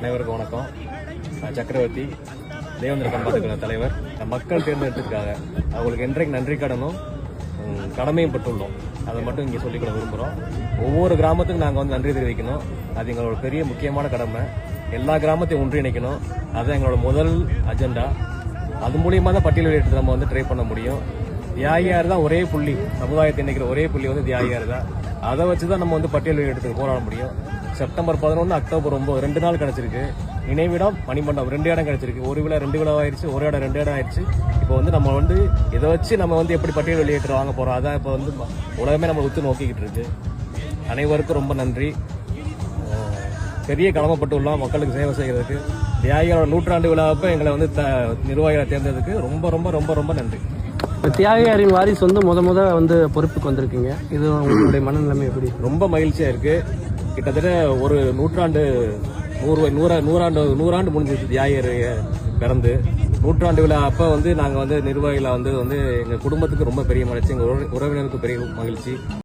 அனைவருக்கும் வணக்கம். நான் சக்கரவர்த்தி தேவேந்திர பண்பாட்டுக்கழக தலைவர். மக்கள் தேர்ந்தெடுத்ததுக்காக அவங்களுக்கு என்றைக்கு நன்றி கடனும் கடமையும் பட்டுள்ளோம் அதை மட்டும் இங்கே சொல்லிக்கொள்ள விரும்புகிறோம் ஒவ்வொரு கிராமத்துக்கும் நாங்கள் வந்து நன்றி தெரிவிக்கணும். அது எங்களோட பெரிய முக்கியமான கடமை. எல்லா கிராமத்தையும் ஒன்றிணைக்கணும் அதுதான் எங்களோட முதல் அஜெண்டா அது மூலியமாக தான் பட்டியல் வெளியிட்டு நம்ம வந்து ட்ரை பண்ண முடியும். தியாகியார் தான் ஒரே புள்ளி. சமுதாயத்தை நினைக்கிற ஒரே புள்ளி வந்து தியாகியார் தான் அதை வச்சு தான் நம்ம வந்து பட்டியல் வெளியிடத்துக்கு போராட முடியும். செப்டம்பர் பதினொன்று அக்டோபர் ஒன்பது ரெண்டு நாள் கிடச்சிருக்கு. நினைவிடம் மணிமண்டபம் ரெண்டு இடம் கிடைச்சிருக்கு. ஒரு விழா ரெண்டு விழா ஆயிடுச்சு ஒரு இடம் ரெண்டு இடம் ஆயிடுச்சு இப்போ வந்து நம்ம வந்து இதை வச்சு நம்ம வந்து எப்படி பட்டியல் வெளியேற்ற வாங்க போகிறோம் அதான் இப்போ வந்து உலகமே நம்ம உத்து நோக்கிக்கிட்டு இருக்கு. அனைவருக்கும் ரொம்ப நன்றி. பெரிய கடமைப்பட்டுள்ளோம் மக்களுக்கு சேவை செய்கிறதுக்கு தியாகிகளோட நூற்றாண்டு விழாவப்ப எங்களை வந்து த நிர்வாகிகளை தேர்ந்ததுக்கு ரொம்ப ரொம்ப ரொம்ப ரொம்ப நன்றி. இப்போ தியாகியாரின் வாரிசு வந்து முத முத வந்து பொறுப்புக்கு வந்திருக்கீங்க. இது உங்களுடைய மனநிலைமை எப்படி? ரொம்ப மகிழ்ச்சியா இருக்கு. கிட்டத்தட்ட ஒரு நூற்றாண்டு நூறு நூறா நூறாண்டு நூறாண்டு முடிஞ்சிருச்சு தியாகியர் பிறந்து. நூற்றாண்டு விழா அப்போ வந்து நாங்கள் வந்து நிர்வாகிகளை வந்து வந்து எங்கள் குடும்பத்துக்கு ரொம்ப பெரிய மகிழ்ச்சி எங்கள் உறவினருக்கு பெரிய மகிழ்ச்சி.